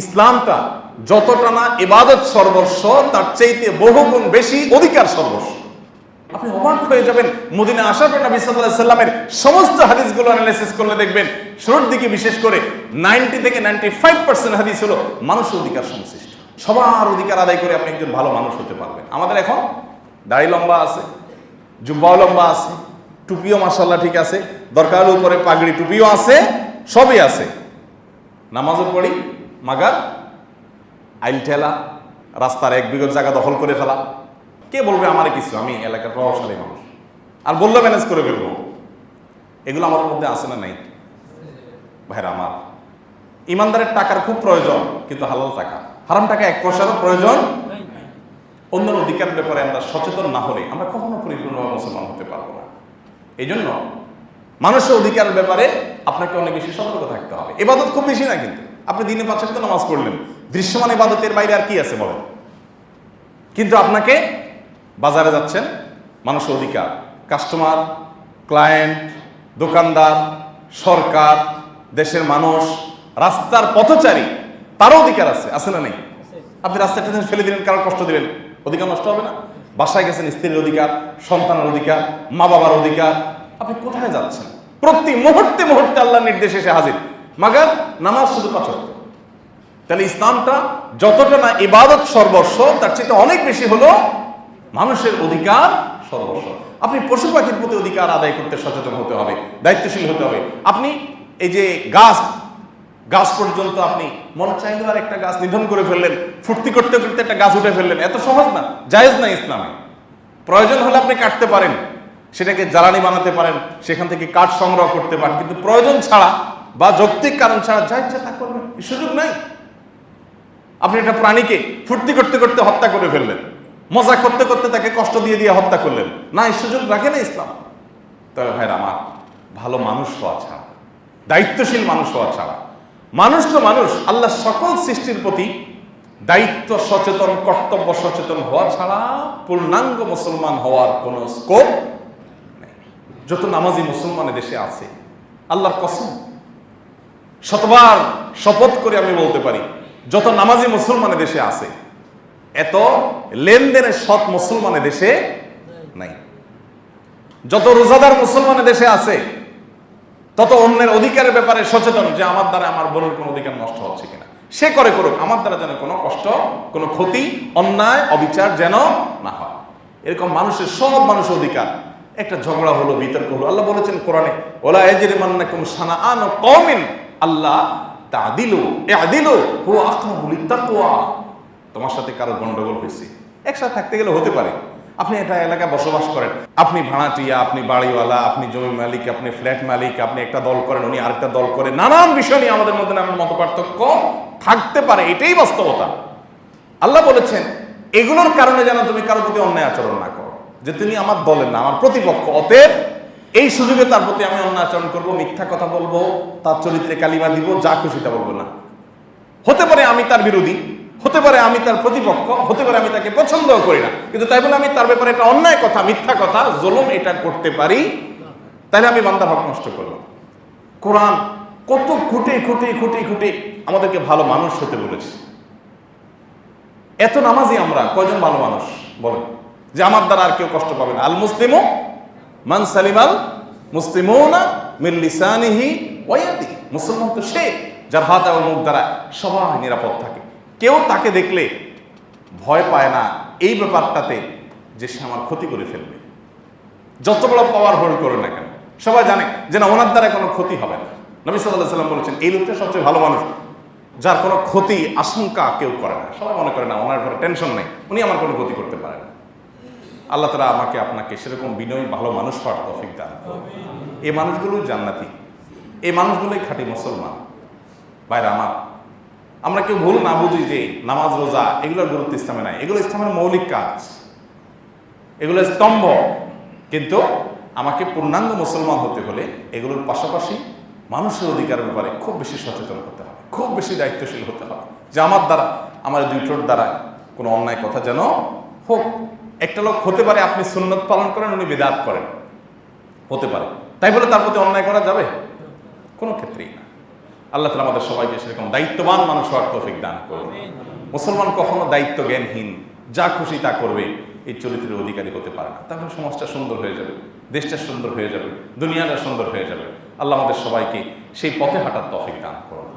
ইসলামটা যতটা না ইবাদত সর্বস্ব, তার চাইতে বহুগুণ বেশি অধিকার সর্বস্ব। আপনি অবাক হয়ে যাবেন মদিনা আসার পর নবী আলাইহি সাল্লামের সমস্ত হাদিসগুলো অ্যানালাইসিস করলে দেখবেন, শুরুর দিকে বিশেষ করে 90 থেকে 95% হাদিস হলো মানুষের অধিকার সংশ্লিষ্ট। সবার অধিকার আদায় করে আপনি একজন ভালো মানুষ হতে পারবেন। আমাদের এখন দাড়ি লম্বা আছে, জুব্বাও লম্বা আছে, টুপিও মাসাল্লাহ ঠিক আছে, দরকার উপরে পাগড়ি টুপিও আছে, সবই আছে। নামাজও পড়ি মাগার, আইল ঠেলা, রাস্তার এক বিঘত জায়গা দখল করে ফেলা। কে বলবে আমার কিছু? আমি এলাকার প্রভাবশালী মানুষ। আর বললে ম্যানেজ করে ফেলব। এগুলো আমার মধ্যে আছে না নাই? ভাইরা আমার, ইমানদারের টাকার খুব প্রয়োজন, কিন্তু হালাল টাকা। হারাম টাকা এক পয়সারও প্রয়োজন অন্যের অধিকার ব্যাপারে আমরা সচেতন না হলে আমরা কখনো পরিপূর্ণভাবে মুসলমান হতে পারব না। এই জন্য মানুষের অধিকারের ব্যাপারে আপনাকে অনেক বেশি সতর্ক থাকতে হবে। এবাদত খুব বেশি না কিন্তু। আপনি দিনে পাঁচ তো নামাজ পড়লেন। দৃশ্যমান ইবাদতের বাইরে আর কি আছে বলেন? কিন্তু আপনাকে বাজারে যাচ্ছেন, মানুষের অধিকার। কাস্টমার, ক্লায়েন্ট, দোকানদার, সরকার, দেশের মানুষ, রাস্তার পথচারী, তারও অধিকার আছে আছে না নেই? আপনি রাস্তাটা ফেলে দিলেন কারোর কষ্ট দিলেন, অধিকার নষ্ট হবে না? বাসায় গেছেন, স্ত্রীর অধিকার, সন্তানের অধিকার মা বাবার অধিকার, আপনি কোথায় যাচ্ছেন? প্রতি মুহূর্তে মুহূর্তে আল্লাহর নির্দেশে এসে হাজির। মাগার নামাজ শুধু পাঁচ। তাহলে ইসলামটা যতটা না ইবাদত সর্বস্ব, তার চেয়ে অনেক বেশি হলো মানুষের অধিকার সর্বস্ব। আপনি পশু পাখির প্রতি অধিকার আদায় করতে সচেতন হতে হবে, দায়িত্বশীল হতে হবে। আপনি এই যে গাছ গাছ পর্যন্ত আপনি মন চাইলে আর একটা গাছ নিধন করে ফেললেন, ফুর্তি করতে করতে একটা গাছ উঠে ফেললেন, এত সহজ না, জায়েজ না ইসলামে। প্রয়োজন হলে আপনি কাটতে পারেন, সেটাকে জ্বালানি বানাতে পারেন, সেখান থেকে কাঠ সংগ্রহ করতে পারেন, কিন্তু প্রয়োজন ছাড়া বা যৌক্তিক কারণ ছাড়া যা ইচ্ছা তা করবেন। সুযোগ নাই। আপনি একটা প্রাণীকে ফুর্তি করতে করতে হত্যা করে ফেললেন। মজা করতে করতে তাকে কষ্ট দিয়ে দিয়ে হত্যা করলেন। না সুযোগ রাখে না ইসলাম। তবে ভাইরা, আমার ভালো মানুষ হওয়া ছাড়া, দায়িত্বশীল মানুষ হওয়া ছাড়া, মানুষ তো মানুষ, আল্লাহ সকল সৃষ্টির প্রতি দায়িত্ব সচেতন, কর্তব্য সচেতন হওয়া ছাড়া পূর্ণাঙ্গ মুসলমান হওয়ার কোনো স্কোপ যত নামাজি মুসলমান দেশে আছে, আল্লাহর কসম শতবার শপথ করে আমি বলতে পারি, যত নামাজি মুসলমানের দেশে আছে, এত লেনদেনের সৎ মুসলমানের দেশে নাই। যত রোজাদার মুসলমানের দেশে আছে, তত অন্যের অধিকারের ব্যাপারে সচেতন যে আমার দ্বারা আমার বোনের কোনো অধিকার নষ্ট হচ্ছে কিনা। সে করে করুক, আমার দ্বারা যেন কোনো কষ্ট, কোনো ক্ষতি, অন্যায়, অবিচার যেন না হয়। এরকম মানুষের সব মানুষের অধিকার। একটা ঝগড়া হলো, বিতর্ক হলো। আল্লাহ বলেছেন কোরআনে, ওলা এজরিমান্নাকুম সানাআন কওমিন আল্লাহ ইয়াদিলু হুয়া আকরাবু লিত্তাকওয়া। তোমার সাথে কারও গন্ডগোল হয়েছে? একসাথে থাকতে গেলে হতে পারে। আপনি একটা এলাকায় বসবাস করেন। আপনি ভাড়াটিয়া, আপনি বাড়িওয়ালা, আপনি জমি মালিক, আপনি ফ্ল্যাট মালিক, আপনি একটা দল করেন, উনি আরেকটা দল করেন নানান বিষয় নিয়ে আমাদের মধ্যে নানান মত পার্থক্য থাকতে পারে। এটাই বাস্তবতা। আল্লাহ বলেছেন, এগুলোর কারণে যেন তুমি কারোর প্রতি অন্যায় আচরণ না করো। যে তুমি আমার দলের না, আমার প্রতিপক্ষ। অতএব এই সুযোগে তার প্রতি আমি অন্যায় আচরণ করব, মিথ্যা কথা বলব, তার চরিত্রে কালিমা দিব, যা খুশি তা বলব না। হতে পারে আমি তার বিরোধী, হতে পারে আমি তার প্রতিপক্ষ, হতে পারে আমি তাকে পছন্দ করি না। কিন্তু তাই বলে আমি তার ব্যাপারে একটা অন্যায় কথা, মিথ্যা কথা, জুলুম এটা করতে পারি, তাহলে আমি বান্দার হক নষ্ট করলাম কোরআন কত খুঁটে খুঁটে খুঁটে খুঁটে আমাদেরকে ভালো মানুষ হতে বলেছে। এত নামাজি আমরা, কয়জন ভালো মানুষ বলেন? যে আমার দ্বারা আর কেউ কষ্ট পাবে না। আল মুসলিমও মান সালিমাল মুসলিমৌনা মিল লিসানিহি ওয়ায়াদি মুসলমান তো সে যার হাত এবং মুখ দ্বারা সবাই নিরাপদ থাকে। কেউ তাকে দেখলে ভয় পায় না এই ব্যাপারটাতে যে সে আমার ক্ষতি করে ফেলবে। যত বড় পাওয়ার হোল্ড করে না কেন, সবাই জানে যে না, ওনার দ্বারা কোনো ক্ষতি হবে না। নবী সাল্লাহ সাল্লাম বলেছেন, এই লোকটা সবচেয়ে ভালো মানুষ, যার কোনো ক্ষতি, আশঙ্কা কেউ করে না। সবাই মনে করে না, ওনার উপরে টেনশন নেই, উনি আমার কোনো ক্ষতি করতে পারে না। আল্লাহ তালা আমাকে আপনাকে সেরকম বিনয়, ভালো মানুষ হওয়ার তফিক দান এই মানুষগুলো জান্নাতি। এই মানুষগুলোই খাঁটি মুসলমান। বাইরে আমার, আমরা কেউ ভুল না বুঝি যে নামাজ, রোজা এগুলোর গুরুত্ব ইসলামে নাই। এগুলো ইসলামের মৌলিক কাজ। এগুলো স্তম্ভ। কিন্তু আমাকে পূর্ণাঙ্গ মুসলমান হতে হলে এগুলোর পাশাপাশি মানুষের অধিকারের ব্যাপারে খুব বেশি সচেতন হতে হবে। খুব বেশি দায়িত্বশীল হতে হবে। যে আমার দ্বারা, আমার দুইটোর দ্বারা কোনো অন্যায় কথা যেন হোক। একটা লোক হতে পারে আপনি সুন্নত পালন করেন, উনি বেদাত করেন। হতে পারে। তাই বলে তার প্রতি অন্যায় করা যাবে? কোনো ক্ষেত্রেই না। আল্লাহ তালা আমাদের সবাইকে সেরকম দায়িত্ববান মানুষ হওয়ার তৌফিক দান করুন। মুসলমান কখনো দায়িত্ব জ্ঞানহীন যা খুশি তা করবে, এই চরিত্রের অধিকারী হতে পারে না। তাহলে সমাজটা সুন্দর হয়ে যাবে, দেশটা সুন্দর হয়ে যাবে, দুনিয়াটা সুন্দর হয়ে যাবে। আল্লাহ আমাদের সবাইকে সেই পথে হাঁটার তৌফিক দান করুন।